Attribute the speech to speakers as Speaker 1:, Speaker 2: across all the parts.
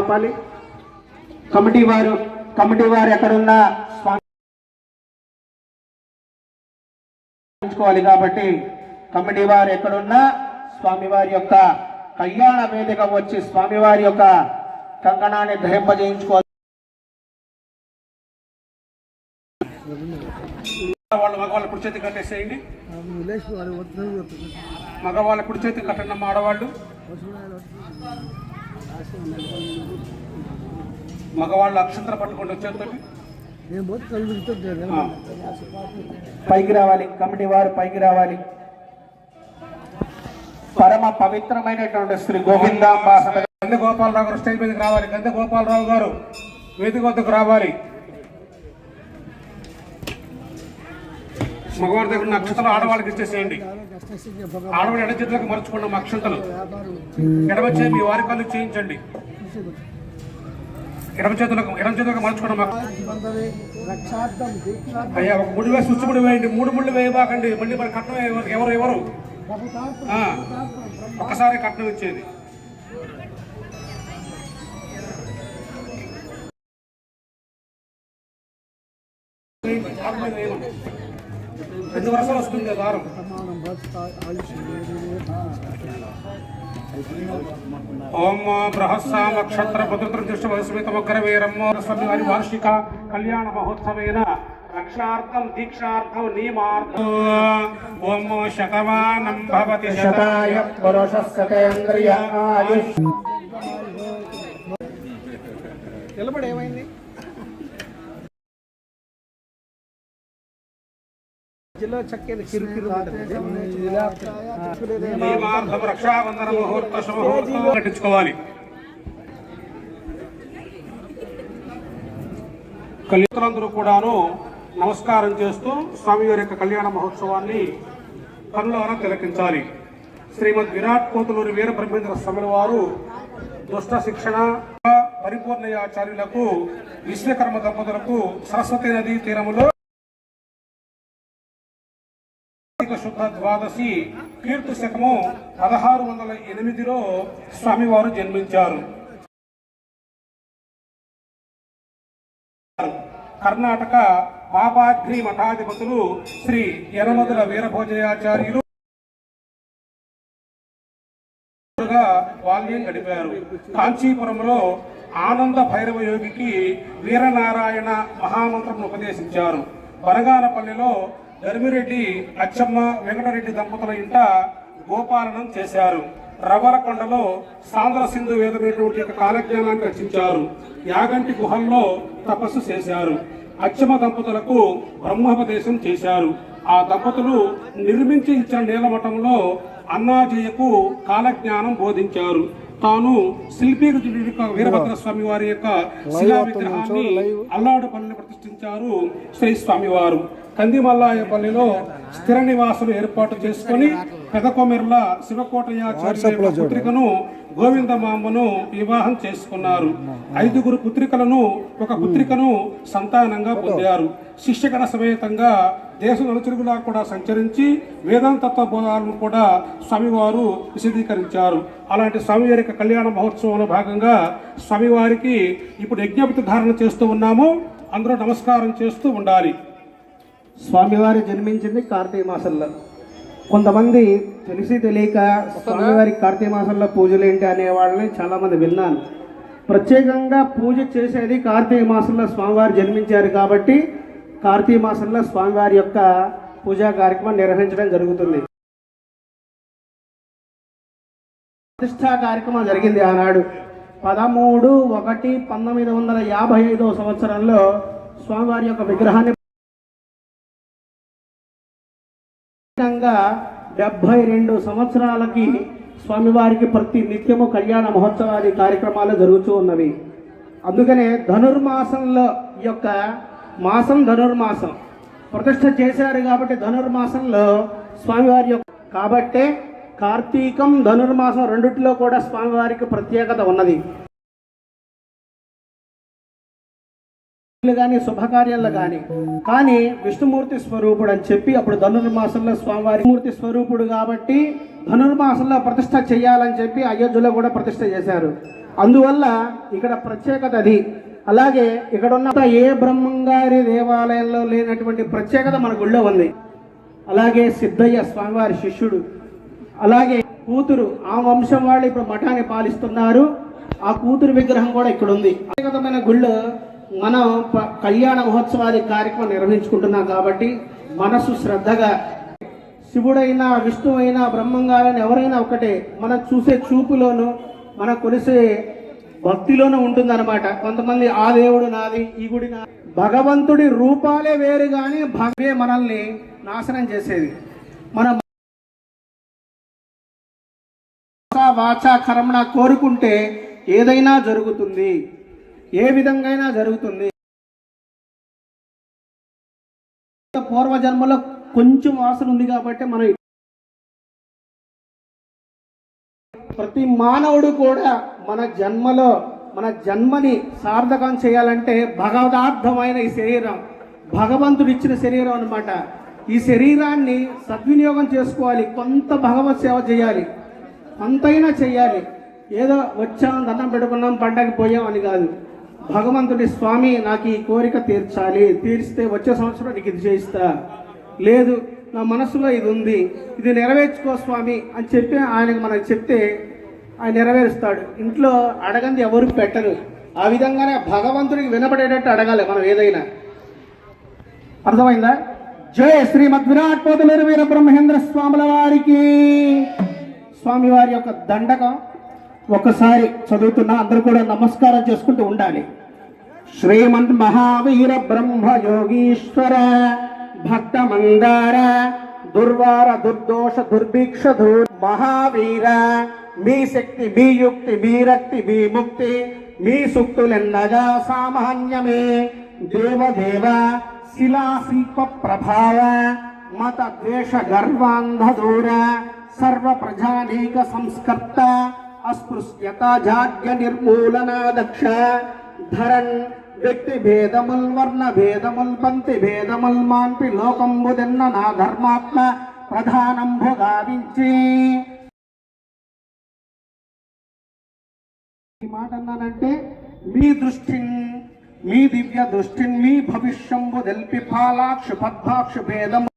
Speaker 1: ఆపాలి. కమిటీ వారు కమిటీ వారు ఎక్కడున్నా స్వామి కాబట్టి కమిటీ వారు ఎక్కడున్నా స్వామివారి యొక్క కళ్యాణ వేదిక వచ్చి స్వామివారి యొక్క కంకణాన్ని ధరింపజేయించుకోవాలి
Speaker 2: వాళ్ళు మగవాళ్ళ కుడి చేతి కట్టేసేయండి. మగవాళ్ళ కుడి చేతి కట్టండి ఆడవాళ్ళు. మగవాళ్ళు అక్షంతర పట్టుకుంటూ వచ్చేది
Speaker 1: పైకి రావాలి కమిటీ వారు పైకి రావాలి. పరమ పవిత్రమైనటువంటి శ్రీ గోవిందాంబ
Speaker 2: గంధ గోపాలరావు గారు స్టేజ్ మీదకి రావాలి గంధ గోపాలరావు గారు వేదిక వద్దకు రావాలి. మగవారి దగ్గర ఉన్న అక్షతలు ఆడవాళ్ళకి ఇచ్చేసేయండి. ఆడవాళ్ళు ఎడ చేతులకు మరుచుకోండి మా అక్షంతలు. ఎడమ చేయి మీ వారి కళ్ళు చేయించండి. ఎడమ చేతులకు ఎడమ చేతులకు మరచుకున్న మా అయ్యా ఒక ముడి వేసి స్విచ్ ముడి వేయండి. మూడు ముళ్ళు వేయబాకండి. మళ్ళీ మరి కట్నం ఎవరు ఎవరు ఎవరు? ఆ, ఒక్కసారి కట్నం ఇచ్చేది. రెండు వర్షాలు వస్తుంది వారం. ఓం బృహస్సామ క్షత్ర భద్రత దృష్టి స్వామి వారి వార్షిక కళ్యాణ మహోత్సవేన రక్షార్థం దీక్షార్థం నియమార్థం. ఓం శతమానం భవతి
Speaker 1: శతాయ పురుష
Speaker 2: నిలబడి ఏమైంది?
Speaker 3: జిల్లా చక్కేది కిరుకిరు
Speaker 2: కట్టించుకోవాలి కళ్యాణులందరూ కూడాను నమస్కారం చేస్తూ స్వామివారి యొక్క కళ్యాణ మహోత్సవాన్ని కనులారా తిలకించాలి శ్రీమద్ విరాట్ కోతులూరి వీర బ్రహ్మేంద్ర స్వామి వారు దుష్ట శిక్షణ పరిపూర్ణయాచార్యులకు విశ్వకర్మ దంపతులకు సరస్వతి నదీ తీరములో శుద్ధ ద్వాదశి కీర్తి శకము పదహారు వందల ఎనిమిదిలో స్వామివారు జన్మించారు. కర్ణాటక పాపాగ్రి మఠాధిపతులు శ్రీ యనమదుల వీరభోజయాచార్యులు బాల్యం గడిపారు. కాంచీపురంలో ఆనంద భైరవ యోగికి వీరనారాయణ మహామంత్రం ఉపదేశించారు. బనగానపల్లిలో ధర్మిరెడ్డి అచ్చమ్మ వెంకటరెడ్డి దంపతుల ఇంట గోపాలనం చేశారు. రవరకొండలో సాంద్ర సింధు వేదమైనటువంటి యొక్క కాలజ్ఞానాన్ని రచించారు. యాగంటి గుహల్లో తపస్సు చేశారు. అచ్చమ్మ దంపతులకు బ్రహ్మోపదేశం చేశారు. ఆ దంపతులు నిర్మించి ఇచ్చిన నీలమఠంలో అన్నాజయ్యకు కాలజ్ఞానం బోధించారు. తాను శిల్పి వీరభద్ర స్వామి వారి యొక్క శిలా విగ్రహాన్ని అల్లాడుపల్లిని ప్రతిష్ఠించారు శ్రీ స్వామివారు. కందిమల్లాయపల్లిలో స్థిర నివాసులు ఏర్పాటు చేసుకొని పెదకొమెర్ల శివకోటయాచార్య పుత్రికను గోవిందమాంబను వివాహం చేసుకున్నారు. ఐదుగురు పుత్రికలను ఒక పుత్రికను సంతానంగా పొందారు. శిష్యగణ సమేతంగా దేశ నలుచురుగులా కూడా సంచరించి వేదాంతత్వ బోధాలను కూడా స్వామివారు విశదీకరించారు అలాంటి స్వామివారి యొక్క కళ్యాణ మహోత్సవంలో భాగంగా స్వామివారికి ఇప్పుడు యజ్ఞపతి ధారణ చేస్తూ ఉన్నాము. అందరూ నమస్కారం చేస్తూ ఉండాలి.
Speaker 3: స్వామివారి జన్మించింది కార్తీక మాసంలో. కొంతమంది తెలిసి తెలియక స్వామివారి కార్తీక మాసంలో పూజలు ఏంటి అనే వాళ్ళని చాలా మంది విన్నాను. ప్రత్యేకంగా పూజ చేసేది కార్తీక మాసంలో స్వామివారు జన్మించారు కాబట్టి కార్తీక మాసంలో స్వామివారి యొక్క పూజా కార్యక్రమం నిర్వహించడం జరుగుతుంది. ప్రతిష్టా కార్యక్రమం జరిగింది ఆనాడు. పదమూడు ఒకటి పంతొమ్మిది వందల యాభై ఐదవ సంవత్సరంలో స్వామివారి యొక్క విగ్రహాన్ని విధంగా డెబ్బై రెండు సంవత్సరాలకి స్వామివారికి ప్రతి నిత్యము కళ్యాణ మహోత్సవాది కార్యక్రమాలు జరుగుతూ ఉన్నవి. అందుకనే ధనుర్మాసంలో యొక్క మాసం ధనుర్మాసం. ప్రతిష్ట చేశారు కాబట్టి ధనుర్మాసంలో స్వామివారి యొక్క కాబట్టే కార్తీకం ధనుర్మాసం రెండిట్లో కూడా స్వామివారికి ప్రత్యేకత ఉన్నది. కానీ శుభకార్యాలు కానీ కానీ విష్ణుమూర్తి స్వరూపుడు అని చెప్పి అప్పుడు ధనుర్మాసంలో స్వామివారి మూర్తి స్వరూపుడు కాబట్టి ధనుర్మాసంలో ప్రతిష్ట చేయాలని చెప్పి అయోధ్యలో కూడా ప్రతిష్ట చేశారు. అందువల్ల ఇక్కడ ప్రత్యేకత అది. అలాగే ఇక్కడ ఉన్న ఏ బ్రహ్మంగారి దేవాలయంలో లేనటువంటి ప్రత్యేకత మన గుళ్ళో ఉంది. అలాగే సిద్ధయ్య స్వామివారి శిష్యుడు. అలాగే కూతురు ఆ వంశం వాళ్ళు ఇప్పుడు మఠాన్ని పాలిస్తున్నారు. ఆ కూతురు విగ్రహం కూడా ఇక్కడ ఉంది ప్రత్యేకతమైన గుళ్ళు మనం కళ్యాణ మహోత్సవాది కార్యక్రమం నిర్వహించుకుంటున్నాం కాబట్టి మనసు శ్రద్ధగా శివుడైనా విష్ణువు అయినా బ్రహ్మంగారైనా ఎవరైనా ఒకటే మనం చూసే చూపులోను మనం కొలిసే భక్తిలోనూ ఉంటుందన్నమాట. కొంతమంది ఆ దేవుడు నాది ఈ గుడి నా భగవంతుడి రూపాలే వేరు కానీ భగవే మనల్ని నాశనం చేసేది. మనం వాచా కర్మణ కోరుకుంటే ఏదైనా జరుగుతుంది. ఏ విధంగా అయినా జరుగుతుంది పూర్వజన్మలో కొంచెం వాసన ఉంది కాబట్టి మనం ప్రతి మానవుడు కూడా మన జన్మలో మన జన్మని సార్థకం చేయాలంటే భగవదార్థమైన ఈ శరీరం భగవంతుడు ఇచ్చిన శరీరం అనమాట ఈ శరీరాన్ని సద్వినియోగం చేసుకోవాలి కొంత భగవత్ సేవ చేయాలి కొంతైనా చేయాలి. ఏదో వచ్చాం దండం పెట్టుకున్నాం పండగకి పోయాం అని కాదు. భగవంతుడి స్వామి నాకు ఈ కోరిక తీర్చాలి. తీరిస్తే వచ్చే సంవత్సరం నీకు ఇది చేయిస్తా. లేదు నా మనసులో ఇది ఉంది. ఇది నెరవేర్చుకో స్వామి అని చెప్పి ఆయనకు మనకు చెప్తే ఆయన నెరవేరుస్తాడు. ఇంట్లో అడగంది ఎవరు పెట్టరు. ఆ విధంగానే భగవంతుడికి వినపడేటట్టు అడగాలి మనం ఏదైనా. అర్థమైందా? జయ శ్రీమద్ విరాట్ పోతులేరు వీర బ్రహ్మేంద్ర స్వాముల వారికి. స్వామి వారి యొక్క దండకం ఒకసారి చదువుతున్నా అందరూ కూడా నమస్కారం చేసుకుంటూ ఉండాలి. శ్రీమంత్ మహావీర బ్రహ్మ యోగీశ్వర భక్త మందార దుర్వార దుర్దోష దుర్భిక్ష ధూర్ మహావీర మీ శక్తి మీ యుక్తి మీ రక్తి మీ ముక్తి మీ సుక్తులెన్నగా సామాన్యమే. దేవదేవ శిలాశిల్ప ప్రభావ మత ద్వేష గర్వాంధ దూర సర్వ ప్రజానీక సంస్కర్త అస్పృశ్యతాజాడ్య జాడ్య దక్ష ధరన్ వ్యక్తి భేదముల్ వర్ణ భేదముల్ పంక్తి భేదముల్ మాన్పి లోకంబుదెన్న నా ధర్మాత్మ ప్రధానంభు గావించి ఈ మాట అన్నానంటే మీ దృష్టిని మీ దివ్య దృష్టిని మీ భవిష్యంబు దెల్పి ఫాలాక్షు పద్భాక్షు భేదము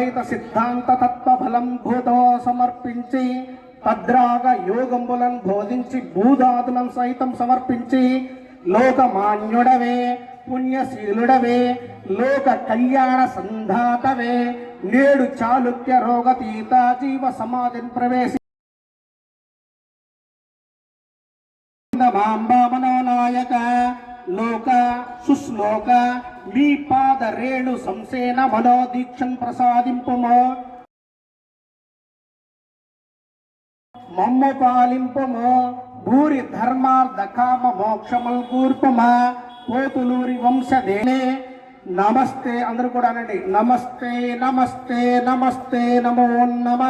Speaker 3: అద్వైత సిద్ధాంత తత్వ ఫలం భూతో సమర్పించి తద్రాగ యోగంబులను బోధించి భూధాతులం సైతం సమర్పించి లోకమాన్యుడవే పుణ్యశీలుడవే లోక కళ్యాణ సంధాతవే నేడు చాళుక్య రోగతీత జీవ సమాధిని ప్రవేశి మాంబా మనోనాయక లోక సుశ్లోక మీ పాద రేణు సంసేన మనోదీక్షం ప్రసాదింపుమో. మమ్ము పాలింపుమో. భూరి ధర్మార్థ కామ మోక్షముల్ కూర్పుమా. కోతులూరి వంశదేనే నమస్తే అందరూ కూడా అనండి. నమస్తే నమస్తే నమస్తే నమో నమ.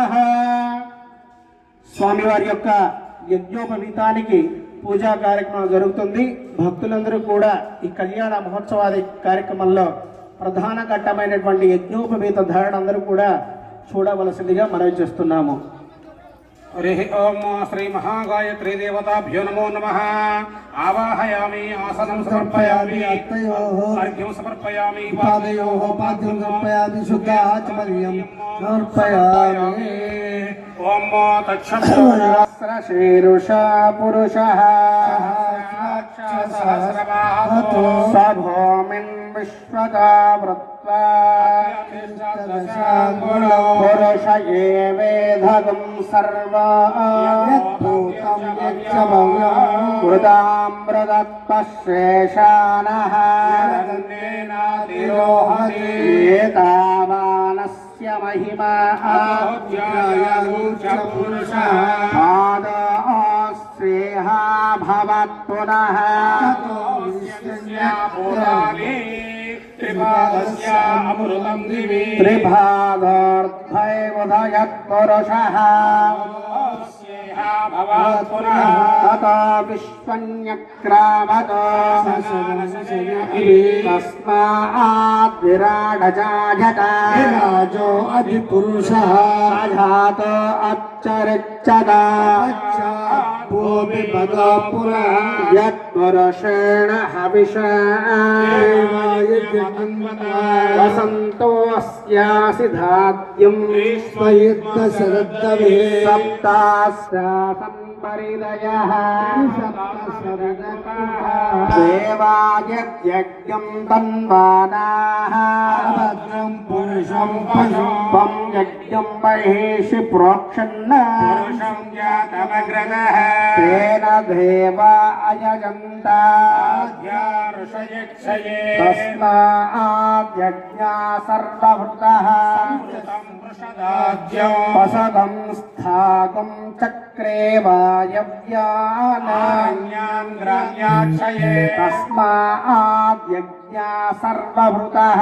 Speaker 3: స్వామివారి యొక్క యజ్ఞోపవీతానికి పూజా కార్యక్రమం జరుగుతుంది. భక్తులందరూ కూడా ఈ కళ్యాణ మహోత్సవాది కార్యక్రమంలో ప్రధాన ఘట్టమైనటువంటి యజ్ఞోపవీత ధారణ అందరూ కూడా చూడవలసిందిగా మనవి చేస్తున్నాము.
Speaker 2: हरिः ॐ श्रीमहागायत्रीदेवताभ्यो नमो नमः। आवाहयामि आसनं समर्पयामि अर्घ्यं समर्पयामि
Speaker 4: पादयोः पाद्यं समर्पयामि शुद्धाः
Speaker 2: च मर्यं
Speaker 3: समर्पयामि। पुरुषः।
Speaker 2: सहस्रवाहतो
Speaker 3: स विश्वता वृत् पुरुष एवेधगं सर्वा
Speaker 4: यद्भूतं यच्चभव्यं
Speaker 3: कृतामृतत्वशेषानः एतावानस्य महिमा पादोऽस्येहा भवत् पुनः
Speaker 2: त्रिपादस्यामृतं दिवि
Speaker 3: त्रिभागोर्ध्वैवुधयत्पुरुषः
Speaker 2: भवात् पुनः
Speaker 3: ततो विश्वन्यक्रामतो तस्माद्विराडजायत
Speaker 4: राजो अधिपुरुषः
Speaker 3: सजातो अच्छरिच्यत
Speaker 4: भूमिपदापुरा
Speaker 3: यत्पुरुषेण हविषा वसन्तोऽस्यासि धाद्यम्
Speaker 4: सप्तास्यासम्।
Speaker 3: सप्तास्यासम्परिदयः देवायज्ञम् तन्वानाः
Speaker 4: भद्रं पुरुषं पशुं
Speaker 3: त्वं यज्ञम् महेषि प्रोक्षन्न
Speaker 2: पुरुषं जातमग्रदः
Speaker 3: तेन देवा अयजन्त
Speaker 2: ऋषयक्षये
Speaker 3: तस्माद्यज्ञा सर्वभृतः पसगं स्थागं चक्रे
Speaker 2: वायव्यानान्यान्द्राम्याक्षये
Speaker 3: तस्माद्यज्ञा सर्वभृतः।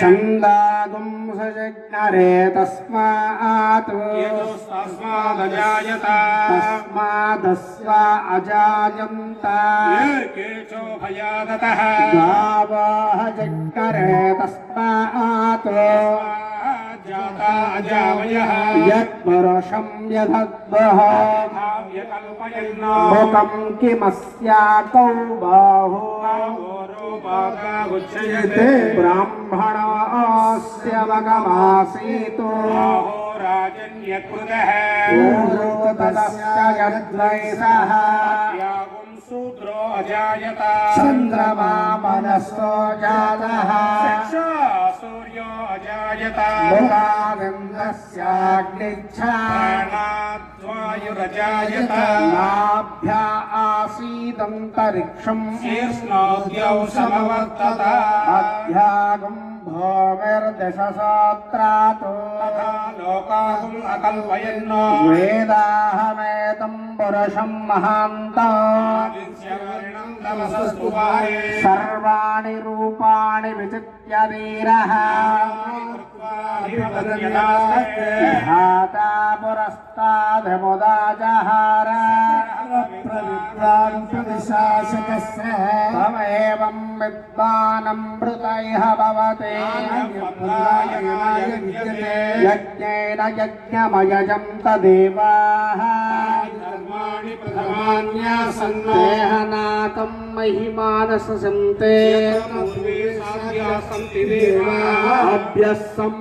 Speaker 3: छन्दागुं सजग्नरे तस्मात्। तस्मादजायत
Speaker 2: केचो भयादतः।
Speaker 3: तस्मात्। तस्मात् यत्परशं
Speaker 2: यधद्वः
Speaker 3: मुखं किमस्याकौ बाहो।
Speaker 2: ते
Speaker 3: ब्राह्मणस्य मगमासीतो
Speaker 2: राजन्यकृतः।
Speaker 3: यद्वै
Speaker 2: सः शूद्रो अजायत।
Speaker 3: चन्द्रमा मनसो जातः।
Speaker 2: शिक्षा सूर्यो अजायत।
Speaker 3: मुखागन्धस्याग्निच्छा
Speaker 2: प्राणाद्वायुरजायत।
Speaker 3: नाभ्या आसीदन्तरिक्षम्।
Speaker 2: शीर्ष्णोद्यौ समवर्तत।
Speaker 3: अध्यागम् भूमिर्दशसात्रातो
Speaker 2: तथा लोकाहुम् अकल्पयन्नो।
Speaker 3: वेदाहमेतम् पुरुषम् महान्तम्
Speaker 2: आदित्यवर्णं तमसस्तुवाये
Speaker 3: सर्वाणि रूपाणि विचित्य वीरः ధాతా పురస్తాధముదాజహార ప్రవిభ్రాంతిశాసకస్రమేవం విద్వానం మృతైః భవతి యజ్ఞేన యజ్ఞమయజం తదేవాः సన్నేహనాకం మహిమానసంతే అభ్యస్సం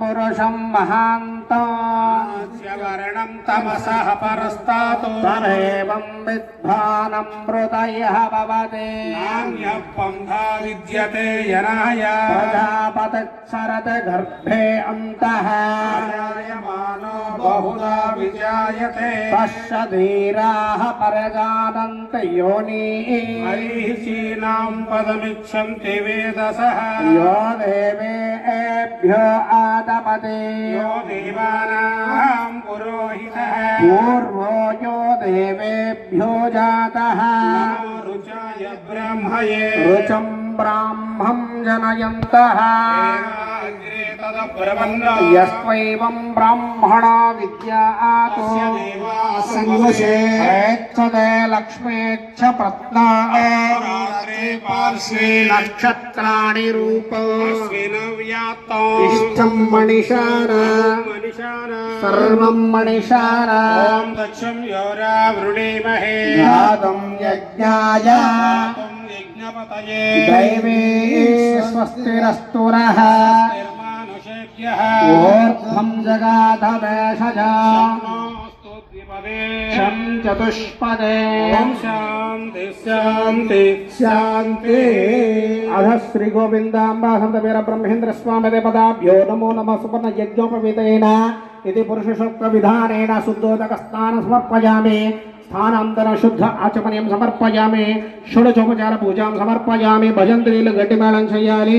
Speaker 3: पुरुषं महान्तो वर्णं तमसः
Speaker 2: परस्तातु तदेवं विद्वानं मृतयः
Speaker 3: भवति पन्था विद्यते
Speaker 2: यनाय प्रजापतिक्षरत गर्भे
Speaker 3: अन्तः बहुधा विजायते पश्य
Speaker 2: धीराः परजानन्त योनीनां
Speaker 3: पदमिच्छन्ति वेदसः यो
Speaker 2: देवे एभ्यो आद
Speaker 3: ददपते यो देवानां पुरोहितः।
Speaker 2: पूर्वो यो देवेभ्यो
Speaker 3: जातः। रुचाय జనయంతः
Speaker 2: దేవాగ్రే తదబ్రవన్న
Speaker 3: యస్వైవం బ్రాహ్మణో విద్యాతో
Speaker 4: సంవశే
Speaker 3: ప్రేక్షతే లక్ష్మేచ్ఛ ప్రత్నా
Speaker 2: రాత్రే పార్శ్వే
Speaker 3: నక్షత్రాణి రూపో
Speaker 2: స్వినవ్యాత్తం
Speaker 3: ఇష్టం మణిషార
Speaker 2: మనిషాన
Speaker 3: సర్వం మణిషార ऊर्ध्वं जगाधदेशजा शं चतुष्पदे शान्ति शान्ति शान्ति अधः श्रीगोविन्दाम्बासन्तवीर ब्रह्मेन्द्रस्वामिदे पदाभ्यो नमो नमः सुपर्णयज्ञोपवितेन इति पुरुषशुक्लविधानेन शुद्धोदकस्नानं समर्पयामि स्थानांतर शुद्ध आचमनीय समर्पयामे षोडशोपचार पूजा समर्पयामे भजन गड्डी मेळन చేయాలి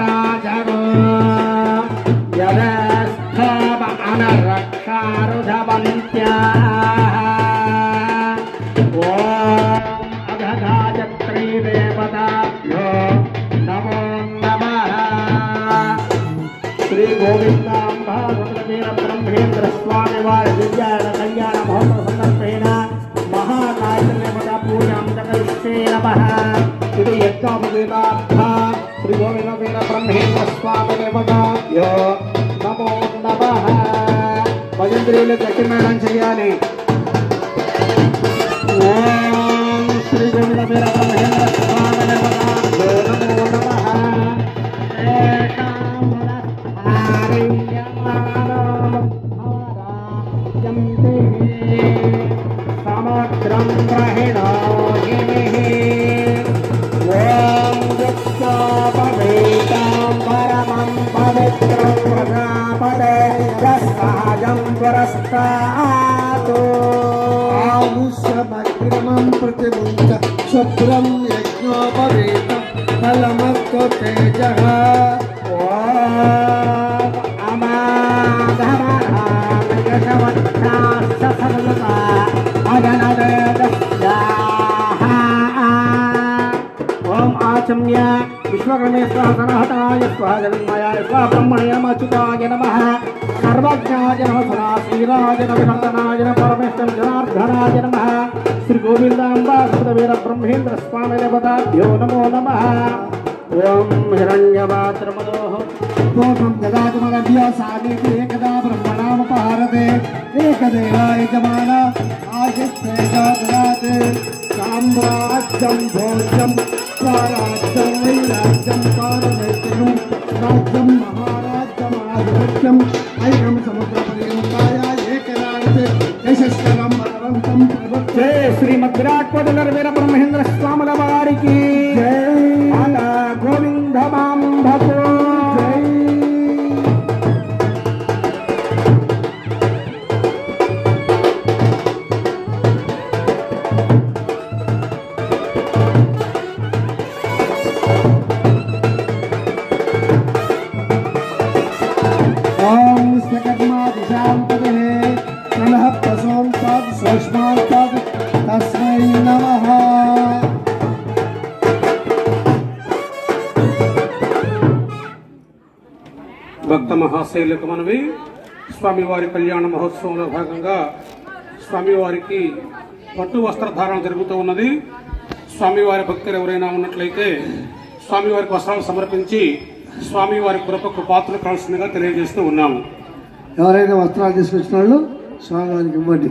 Speaker 3: यदस्थाप భజంత్రీలు మేళం చేయాలి. ఓం శ్రీ గోవింద స్వాసనహతాయ స్వాజన్మయాయ స్వాబ్రహ్మణ్యమచ్యుతాయ నమః సర్వజ్ఞాయ నమః సదాశీలాయ నమః వినందనాయ నమః పరమేశ్వర జనార్దనాయ నమః శ్రీ గోవిందాంబా వీర బ్రహ్మేంద్ర స్వామి దేవతాభ్యో నమో నమః ఓం హిరణ్యపాత్రమదోః
Speaker 4: పూర్వం దదాతుమనభ్యాసానేతి ఏకదా బ్రహ్మణాముపహారతే ఏకదేవా యజమాన ఆయుష్ేజా రాజ్యం మహారాజ్యం ఆధిపత్యం ఐకం సముద్ర పర్యంతాయ ఏకరాజ యశస్కరం బలవంతం ప్రవక్తే
Speaker 3: జై వీర బ్రహ్మేంద్ర
Speaker 4: ॐ सकर्मादिशां पदे नमः पशों तत् सूक्ष्मान् तत् तस्मै नमः
Speaker 2: భక్త మహాశైలకు మనవి స్వామివారి కళ్యాణ మహోత్సవంలో భాగంగా స్వామివారికి పట్టు వస్త్రధారణ జరుగుతూ ఉన్నది స్వామివారి భక్తులు ఎవరైనా ఉన్నట్లయితే స్వామివారికి వస్త్రాలు సమర్పించి స్వామివారి కృపకు పాత్రలు కావాల్సిందిగా తెలియజేస్తూ ఉన్నాము
Speaker 4: ఎవరైనా వస్త్రాలు తీసుకొచ్చిన వాళ్ళు స్వామివారికి ఇవ్వండి.